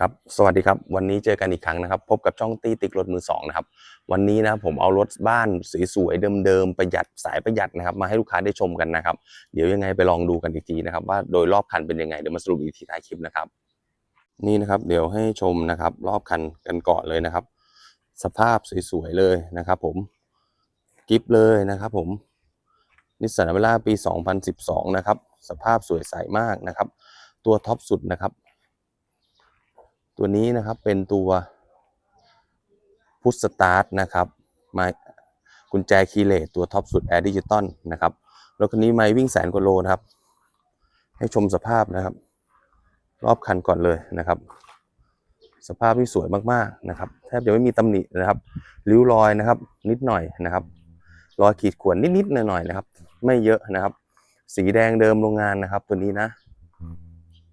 ครับสวัสดีครับวันนี้เจอกันอีกครั้งนะครับ พบกับช่องตีติกรถมือสองนะครับวันนี้นะผมเอารถบ้านสวยๆเดิมๆประหยัดสายประหยัดนะครับ มาให้ลูกค้าได้ชมกันนะครับ เดี๋ยวยังไงไปลองดูกันอีกทีนะครับ ว่าโดยรอบคันเป็นยังไงเดี๋ยวมาสรุปอีกทีท้ายคลิปนะครับ นี่นะครับเดี๋ยวให้ชมนะครับ รอบคันกันก่อนเลยนะครับ สภาพสวยๆเลยนะครับ ผมกิฟเลยนะครับ ผมนิสสันเวลาปี 2012 นะครับ สภาพสวยใสมากนะครับ ตัวท็อปสุดนะครับ ตัวนี้นะครับเป็นตัวพุทสตาร์ทนะครับมากุญแจคีเลสตัวท็อปสุดแอร์ดิจิตอลนะครับรถคันนี้ไม่วิ่งแสนกว่าโลนะครับ ให้ชมสภาพนะครับ รอบคันก่อนเลยนะครับ สภาพที่สวยมากๆนะครับแทบจะไม่มีตำหนินะครับริ้วรอยนะครับ นิดหน่อยนะครับรอยขีดข่วนนิดๆหน่อยๆนะครับ ไม่เยอะนะครับ สีแดงเดิมโรงงานนะครับ ตัวนี้นะ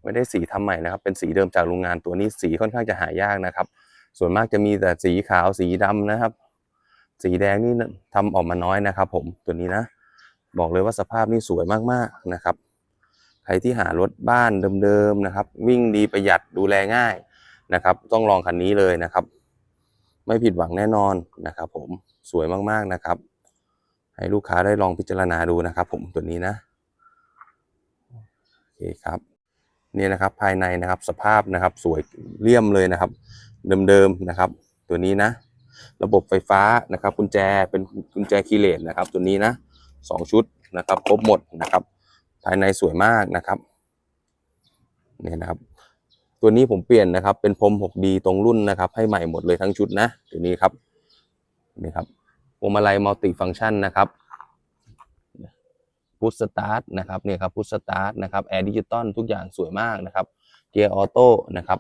ไม่ได้สีทำใหม่นะครับ เป็นสีเดิมจากโรงงานตัวนี้สีค่อนข้างจะหายากนะครับ ส่วนมากจะมีแต่สีขาวสีดำนะครับ สีแดงนี่ทำออกมาน้อยนะครับ ผมตัวนี้นะ บอกเลยว่าสภาพนี่สวยมากๆนะครับ ใครที่หารถบ้านเดิมๆนะครับ วิ่งดีประหยัดดูแลง่ายนะครับ ต้องลองคันนี้เลยนะครับ ไม่ผิดหวังแน่นอนนะครับ ผมสวยมากๆนะครับ ให้ลูกค้าได้ลองพิจารณาดูนะครับ ผมตัวนี้นะโอเคครับ นี่นะครับภายในนะครับสภาพนะครับสวยเลี่ยมเลยนะครับ เดิมๆนะครับ ตัวนี้นะ ระบบไฟฟ้านะครับกุญแจเป็นกุญแจคีย์เลสนะครับ ตัวนี้นะสองชุดนะครับครบหมดนะครับ ภายในสวยมากนะครับนี่นะครับ ตัวนี้ผมเปลี่ยนนะครับ เป็นพรม 6D ตรงรุ่นนะครับ ให้ใหม่หมดเลยทั้งชุดนะตัวนี้ครับนี่ครับพวงมาลัยมัลติฟังก์ชันนะครับ พุทสตาร์ทนะครับเนี่ยครับพุทสตาร์ทนะครับแอร์ดิจิตอลทุกอย่างสวยมากนะครับเกียร์ออโต้นะครับ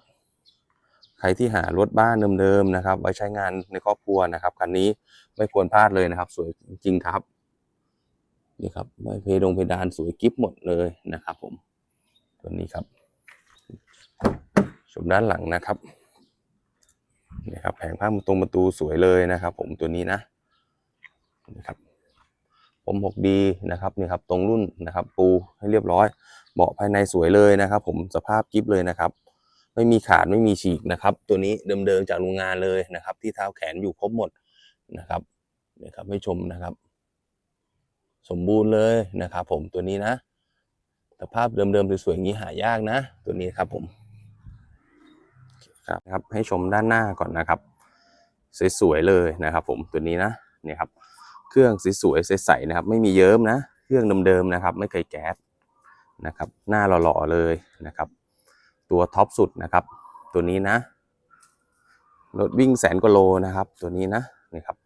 ใครที่หารถบ้านเดิมๆนะครับ ไว้ใช้งานในครอบครัวนะครับคันนี้ไม่ควรพลาดเลยนะครับ สวยจริงครับนี่ครับไม่เพดงเพดานสวยกิฟหมดเลยนะครับผมตัวนี้ครับชมด้านหลังนะครับนี่ครับแผงผ้าตรงประตูสวยเลยนะครับ ผมตัวนี้นะนี่ครับ ผม 6D นะครับนี่ครับตรงรุ่นนะครับปูให้เรียบร้อย เบาะภายในสวยเลยนะครับ ผมสภาพกิฟเลยนะครับ ไม่มีขาดไม่มีฉีกนะครับ ตัวนี้เดิมๆจากโรงงานเลยนะครับ ที่เท้าแขนอยู่ครบหมดนะครับนี่ครับให้ชมนะครับ สมบูรณ์เลยนะครับ ผมตัวนี้นะสภาพเดิมๆสวยๆอย่างนี้หายากนะ ตัวนี้ครับผมครับครับให้ชมด้านหน้าก่อนนะครับ สวยๆเลยนะครับ ผมตัวนี้นะนี่ครับ เครื่องสวยๆใสๆนะครับ ไม่มีเยิ้มนะ เครื่องเดิมๆนะครับ ไม่เคยแก๊สนะครับ หน้าหล่อๆเลยนะครับ ตัวท็อปสุดนะครับ ตัวนี้นะรถวิ่งแสนกว่าโลนะครับ ตัวนี้นะนี่ครับ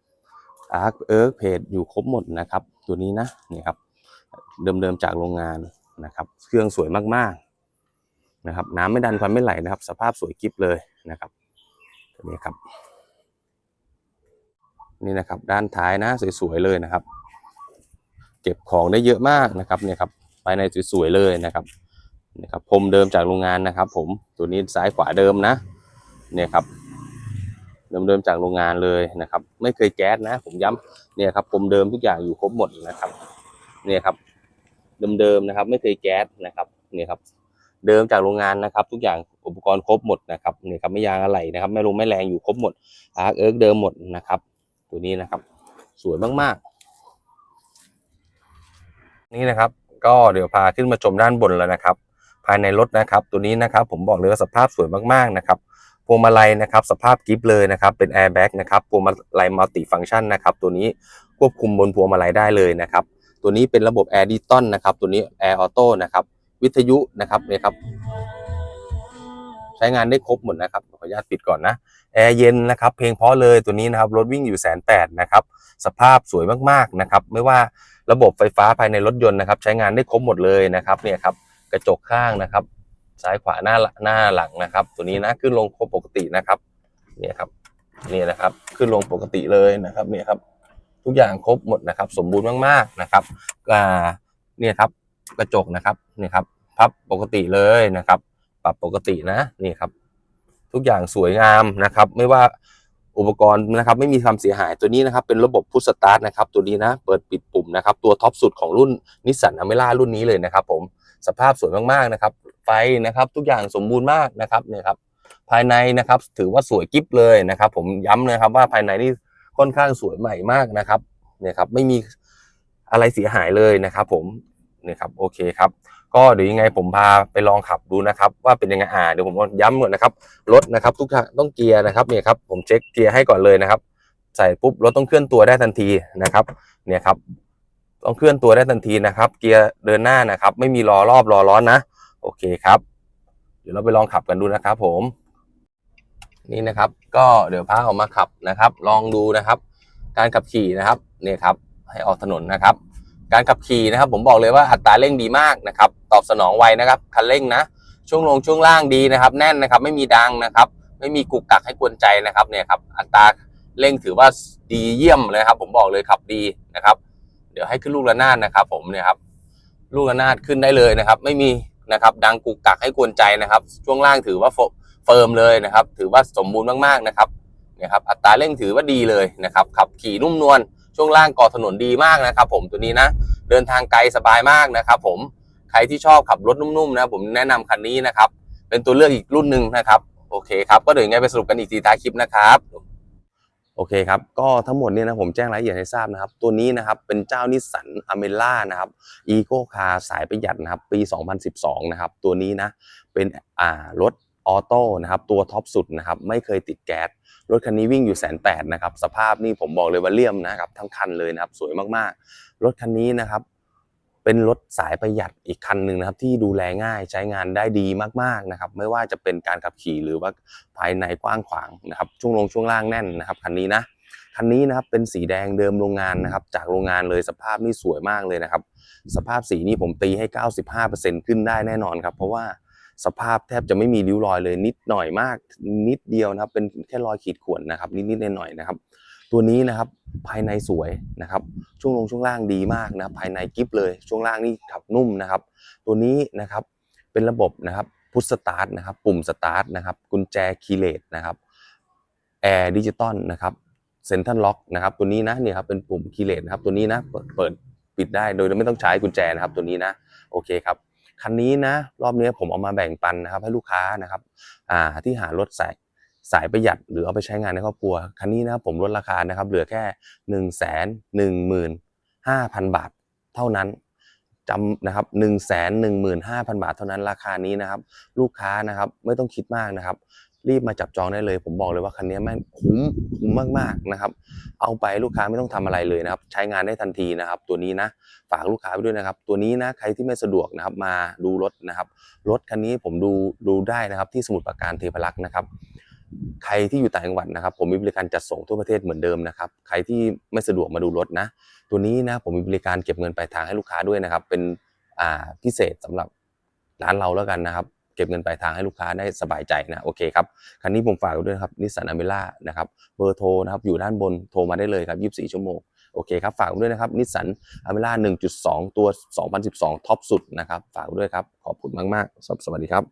อาร์คเอิร์กเพจอยู่ครบหมดนะครับ ตัวนี้นะนี่ครับ เดิมๆจากโรงงานนะครับ เครื่องสวยมากๆนะครับ น้ำไม่ดันควันไม่ไหลนะครับ สภาพสวยกิฟเลยนะครับตัวนี้ครับ นี่นะครับ ด้านท้ายนะสวยๆเลยนะครับ เก็บของได้เยอะมากนะครับเนี่ยครับภายในสวยๆเลยนะครับนี่ครับพรมเดิมจากโรงงานนะครับ ผมตัวนี้ซ้ายขวาเดิมนะเนี่ยครับเดิมๆจากโรงงานเลยนะครับ ไม่เคยแก๊สนะ ผมย้ำเนี่ยครับพรมเดิมทุกอย่างอยู่ครบหมดนะครับเนี่ยครับ เดิมๆนะครับ ไม่เคยแก๊สนะครับเนี่ยครับ เดิมจากโรงงานนะครับ ทุกอย่างอุปกรณ์ครบหมดนะครับเนี่ยครับไม่ยางอะไรนะครับ ไม่ลงไม่แรงอยู่ครบหมดอาร์เอิร์กเดิมหมดนะครับ ตัวนี้นะครับ สวยมากๆ นี่นะครับ ก็เดี๋ยวพาขึ้นมาชมด้านบนแล้วนะครับ ภายในรถนะครับ ตัวนี้นะครับ ผมบอกเลยว่าสภาพสวยมากๆนะครับพวงมาลัยนะครับ สภาพกิฟเลยนะครับ เป็นแอร์แบ็กนะครับพวงมาลัยมัลติฟังก์ชันนะครับ ตัวนี้ควบคุมบนพวงมาลัยได้เลยนะครับ ตัวนี้เป็นระบบแอร์ดิจิตอลนะครับ ตัวนี้แอร์ออโต้นะครับ วิทยุนะครับเนี่ยครับ ใช้งานได้ครบหมดนะครับขออนุญาตปิดก่อนนะแอร์เย็นนะครับเพลงเพราะเลยตัวนี้นะครับรถวิ่งอยู่แสนแปดนะครับสภาพสวยมากๆนะครับไม่ว่าระบบไฟฟ้าภายในรถยนต์นะครับใช้งานได้ครบหมดเลยนะครับเนี่ยครับกระจกข้างนะครับ ซ้ายขวาหน้าหน้าหลังนะครับ ตัวนี้นะขึ้นลงปกตินะครับเนี่ยครับเนี่ยนะครับขึ้นลงปกติเลยนะครับเนี่ยครับทุกอย่างครบหมดนะครับ สมบูรณ์มากๆนะครับอ่าเนี่ยครับกระจกนะครับเนี่ยครับพับปกติเลยนะครับ ปรับปกตินะนี่ครับ ทุกอย่างสวยงามนะครับ ไม่ว่าอุปกรณ์นะครับ ไม่มีความเสียหายตัวนี้นะครับ เป็นระบบพุชสตาร์ทนะครับ ตัวนี้นะ เปิดปิดปุ่มนะครับ ตัวท็อปสุดของรุ่นนิสสันอเมร่ารุ่นนี้เลยนะครับ ผมสภาพสวยมากๆนะครับ ไฟนะครับ ทุกอย่างสมบูรณ์มากนะครับเนี่ยครับ ภายในนะครับ ถือว่าสวยกิ๊บเลยนะครับ ผมย้ำนะครับว่าภายในนี่ค่อนข้างสวยใหม่มากนะครับเนี่ยครับ ไม่มีอะไรเสียหายเลยนะครับ ผมเนี่ยครับ โอเคครับ ก็เดี๋ยวยังไงผมพาไปลองขับดูนะครับว่าเป็นยังไงอ่าเดี๋ยวผมย้ำก่อนนะครับรถนะครับทุกอย่างต้องเกียร์นะครับเนี่ยครับผมเช็คเกียร์ให้ก่อนเลยนะครับ ใส่ปุ๊บรถต้องเคลื่อนตัวได้ทันทีนะครับเนี่ยครับต้องเคลื่อนตัวได้ทันทีนะครับ เกียร์เดินหน้านะครับ ไม่มีรอรอบรอร้อนนะโอเคครับ เดี๋ยวเราไปลองขับกันดูนะครับ ผมนี่นะครับ ก็เดี๋ยวพาออกมาขับนะครับ ลองดูนะครับ การขับขี่นะครับเนี่ยครับให้ออกถนนนะครับ การขับขี่นะครับผมบอกเลยว่าอัตราเร่งดีมากนะครับตอบสนองไวนะครับคันเร่งนะช่วงลงช่วงล่างดีนะครับ แน่นนะครับไม่มีดังนะครับ ไม่มีกุกกักให้กวนใจนะครับเนี่ยครับอัตราเร่งถือว่าดีเยี่ยมเลยครับ ผมบอกเลยขับดีนะครับ เดี๋ยวให้ขึ้นลูกระนาดนะครับ ผมเนี่ยครับลูกระนาดขึ้นได้เลยนะครับ ไม่มีนะครับดังกุกกักให้กวนใจนะครับ ช่วงล่างถือว่าเฟิร์มเลยนะครับ ถือว่าสมบูรณ์มากๆนะครับเนี่ยครับอัตราเร่งถือว่าดีเลยนะครับ ขับขี่นุ่มนวล ช่วงล่างก่อถนนดีมากนะครับผมตัวนี้นะ เดินทางไกลสบายมากนะครับผมใครที่ชอบขับรถนุ่มๆนะผมแนะนำคันนี้นะครับ เป็นตัวเลือกอีกรุ่นหนึ่งนะครับโอเคครับก็เดี๋ยวยังไงไปสรุปกันอีกทีท้ายคลิปนะครับโอเคครับ ก็ทั้งหมดเนี่ยนะผมแจ้งรายละเอียดให้ทราบนะครับ ตัวนี้นะครับเป็นเจ้านิสสันอเมล่านะครับอีโก้คาร์สายประหยัดนะครับ ปี 2012 นะครับ ตัวนี้นะ เป็นอ่ารถออโต้นะครับ ตัวท็อปสุดนะครับ ไม่เคยติดแก๊ส รถคันนี้วิ่งอยู่แสนแปดนะครับ สภาพนี่ผมบอกเลยว่าเลี่ยมนะครับทั้งคันเลยนะครับ สวยมากๆ รถคันนี้นะครับ เป็นรถสายประหยัดอีกคันหนึ่งนะครับ ที่ดูแลง่ายใช้งานได้ดีมากๆนะครับ ไม่ว่าจะเป็นการขับขี่หรือว่าภายในกว้างขวางนะครับ ช่วงลงช่วงล่างแน่นนะครับคันนี้นะคันนี้นะครับเป็นสีแดงเดิมโรงงานนะครับ จากโรงงานเลยสภาพนี่สวยมากเลยนะครับ สภาพสีนี่ผมตีให้ 95%ขึ้นได้แน่นอนครับ เพราะว่า สภาพแทบจะไม่มีริ้วรอยเลยนิดหน่อยมาก นิดเดียวนะครับ เป็นแค่รอยขีดข่วนนะครับ นิดๆหน่อยๆนะครับ ตัวนี้นะครับภายในสวยนะครับ ช่วงลงช่วงล่างดีมากนะครับภายในกิฟเลย ช่วงล่างนี่ขับนุ่มนะครับ ตัวนี้นะครับเป็นระบบนะครับพุชสตาร์ทนะครับ ปุ่มสตาร์ทนะครับ กุญแจคีเลสนะครับแอร์ดิจิตอลนะครับเซ็นทรัลล็อกนะครับ ตัวนี้นะเนี่ยครับเป็นปุ่มคีเลสนะครับ ตัวนี้นะเปิดเปิดปิดได้โดยไม่ต้องใช้กุญแจนะครับ ตัวนี้นะโอเคครับ คันนี้นะรอบนี้ผมเอามาแบ่งปันนะครับให้ลูกค้านะครับอ่าที่หารถสายสายประหยัดหรือเอาไปใช้งานในครอบครัว คันนี้นะครับผมลดราคานะครับเหลือแค่หนึ่งแสนหนึ่งหมื่นห้าพันบาทเท่านั้นจำนะครับหนึ่งแสนหนึ่งหมื่นห้าพันบาทเท่านั้นราคานี้นะครับ ลูกค้านะครับไม่ต้องคิดมากนะครับ รีบมาจับจองได้เลย ผมบอกเลยว่าคันนี้แม่งคุ้มคุ้มมากๆนะครับ เอาไปลูกค้าไม่ต้องทำอะไรเลยนะครับ ใช้งานได้ทันทีนะครับ ตัวนี้นะฝากลูกค้าไปด้วยนะครับ ตัวนี้นะใครที่ไม่สะดวกนะครับมาดูรถนะครับรถคันนี้ผมดูดูได้นะครับที่สมุทรปราการเทพารักษ์นะครับใครที่อยู่ต่างจังหวัดนะครับ ผมมีบริการจัดส่งทั่วประเทศเหมือนเดิมนะครับ ใครที่ไม่สะดวกมาดูรถนะ ตัวนี้นะผมมีบริการเก็บเงินปลายทางให้ลูกค้าด้วยนะครับ เป็นอ่าพิเศษสำหรับร้านเราแล้วกันนะครับ เก็บเงินปลายทางให้ลูกค้าได้สบายใจนะโอเคครับคันนี้ผมฝากด้วยครับนิสสันอเมล่านะครับเบอร์โทรนะครับอยู่ด้านบนโทรมาได้เลยครับ 24 ชั่วโมงโอเคครับฝากด้วยนะครับนิสสันอเมล่า1.2 ตัว 2012 ท็อปสุดนะครับฝากด้วยครับขอบคุณมากๆ สวัสดีครับ